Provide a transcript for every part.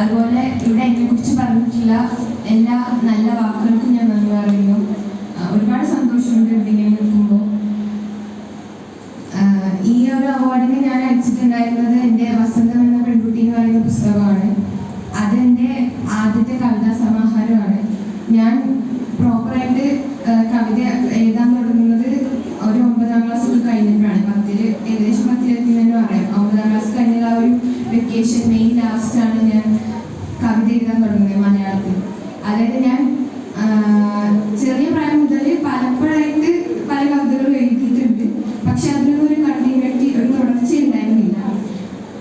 അതുപോലെ ഇവിടെ എന്നെ കുറിച്ച് പറഞ്ഞിട്ടുള്ള എല്ലാ നല്ല വാക്കുകൾക്കും ഞാൻ നന്ദി പറയുന്നു. ഒരുപാട് സന്തോഷമുണ്ട് ഇവിടെ നിൽക്കുമ്പോൾ. ഈ ഒരു അവാർഡിന് ഞാൻ അയച്ചിട്ടുണ്ടായിരുന്നത് എന്റെ വസന്തം എന്ന പെൺകുട്ടി എന്ന് പറയുന്ന പുസ്തകമാണ്. അതെന്റെ ആദ്യത്തെ കവിതാ സമാഹാരമാണ്. ഞാൻ പ്രോപ്പറായിട്ട് കവിത എഴുതാൻ തുടങ്ങുന്നത് ഒരു ഒമ്പതാം ക്ലാസ് കഴിഞ്ഞപ്പോഴാണ്. പത്തിൽ ഏകദേശം പത്തിലെത്തി തന്നെ പറയാം. ഒമ്പതാം ക്ലാസ് കഴിഞ്ഞുള്ള ഒരു വെക്കേഷൻ മെയിൻ ലാസ്റ്റാണ് ഞാൻ കവിത എഴുതാൻ തുടങ്ങിയത് മലയാളത്തിൽ. അതായത് ഞാൻ ചെറിയ പ്രായം മുതൽ പലപ്പോഴായിട്ട് പല കവിതകളും എഴുതിയിട്ടുണ്ട്. പക്ഷെ അതിനൊന്നും ഒരു കണ്ടിന്യൂറ്റി ഒരു തുടർച്ച ഉണ്ടായിരുന്നില്ല.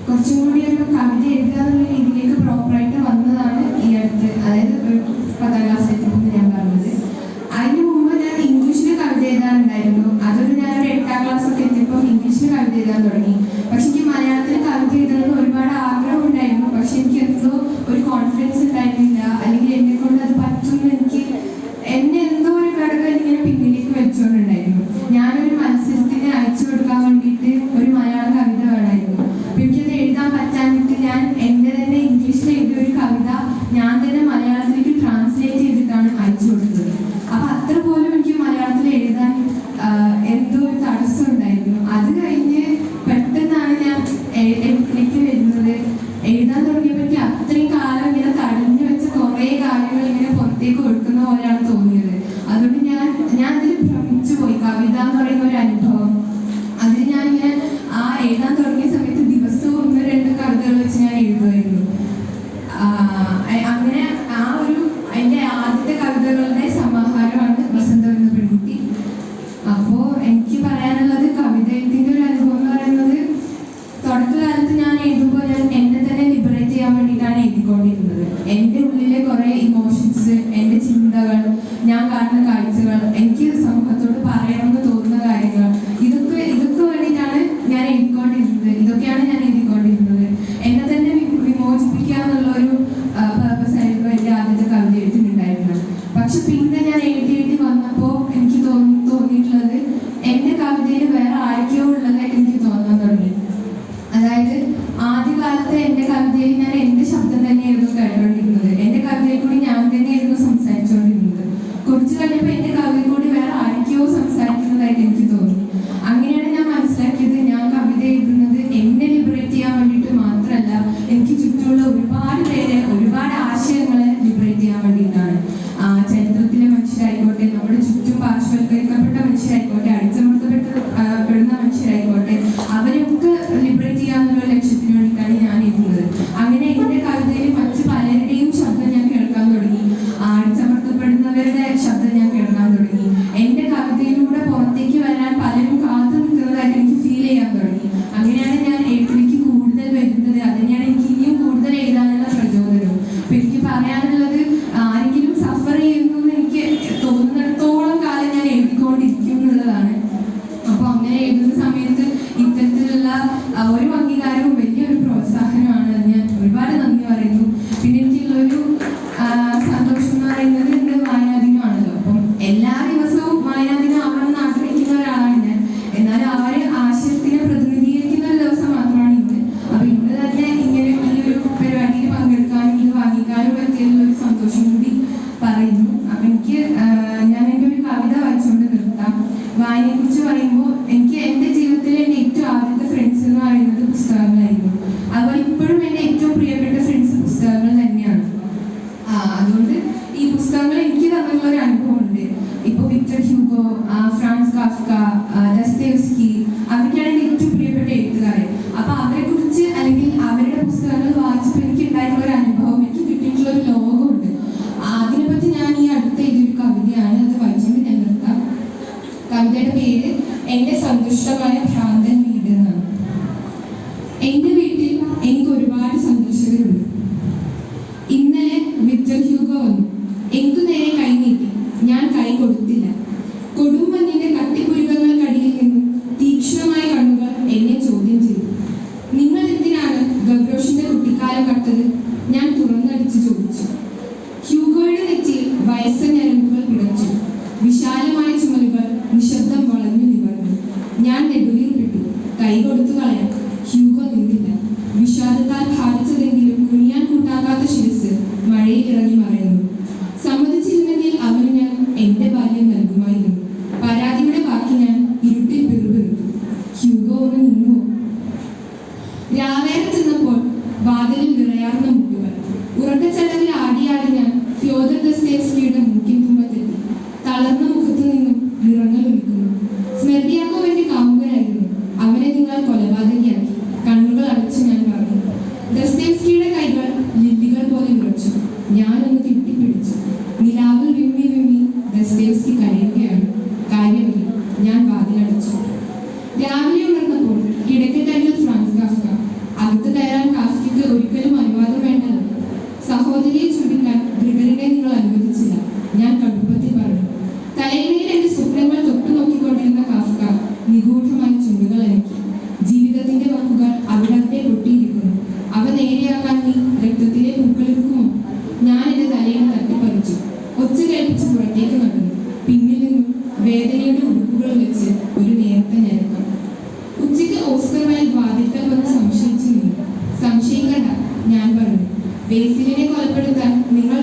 കുറച്ചും കൂടി ഒരു കവിത എഴുതുക എന്നുള്ള രീതിയിലേക്ക് പ്രോപ്പറായിട്ട് വന്നതാണ് ഈ അടുത്ത് അതായത് ഒരു പത്താം ക്ലാസ് എത്തുമ്പോൾ ഞാൻ പറഞ്ഞത്. അതിന് മുമ്പ് ഞാൻ ഇംഗ്ലീഷിൽ കവിത എഴുതാനുണ്ടായിരുന്നു അതൊരു ഞാൻ ഒരു എട്ടാം ക്ലാസ് ഒക്കെ എത്തിയപ്പോൾ ഇംഗ്ലീഷിൽ കവിത എഴുതാൻ തുടങ്ങി. പക്ഷെ എനിക്ക് മലയാളത്തിൽ കവിത എഴുതുന്നത് ഒരുപാട് ആഗ്രഹം എഴുതാൻ തുടങ്ങിയപ്പോഴേക്ക് അത്രയും കാലം ഇങ്ങനെ തടഞ്ഞു വെച്ച കുറെ കാര്യങ്ങൾ ഇങ്ങനെ പുറത്തേക്ക് കൊടുക്കുന്ന പോലെയാണ് തോന്നിയത്. അതുകൊണ്ട് ഞാൻ ഞാൻ അതിൽ ഭ്രമിച്ചു പോയി. കവിത എന്ന് പറയുന്ന ഒരു അനുഭവം ഒരുപാട് പുസ്തകങ്ങൾ വായിച്ചപ്പോൾ എനിക്ക് ഉണ്ടായിട്ടുള്ള ഒരു അനുഭവം. എനിക്ക് കിട്ടിയിട്ടുള്ള ഒരു ലോകമുണ്ട്. അതിനെപ്പറ്റി ഞാൻ ഈ അടുത്ത എഴുതിയൊരു കവിതയാണ് അത് വായിച്ചുകൊണ്ട് ഞാൻ നിർത്താം. കവിതയുടെ പേര് എന്റെ സന്തുഷ്ടമായ ഭ്രാന്തൻ 这个是哪里？സഹോദരിയെ ചുരുക്കാൻ ഗ്രിഗറിനെ നിങ്ങൾ അനുവദിച്ചില്ല. ഞാൻ കടുപ്പത്തിൽ പറഞ്ഞു. തലയിലയിൽ എന്റെ സ്വപ്നങ്ങൾ തൊട്ടു നോക്കിക്കൊണ്ടിരുന്ന കാഫ്ക നിഗൂഢമായി ചുണ്ടുകൾ അനക്കി ജീവിതത്തിന്റെ വാക്കുകൾ അവിടെ അവിടെ പൊട്ടിയിരിക്കുന്നു അവ നേരെയാക്കാൻ നീ ബേസിലിനെ കൊലപ്പെടുത്താൻ നിങ്ങൾ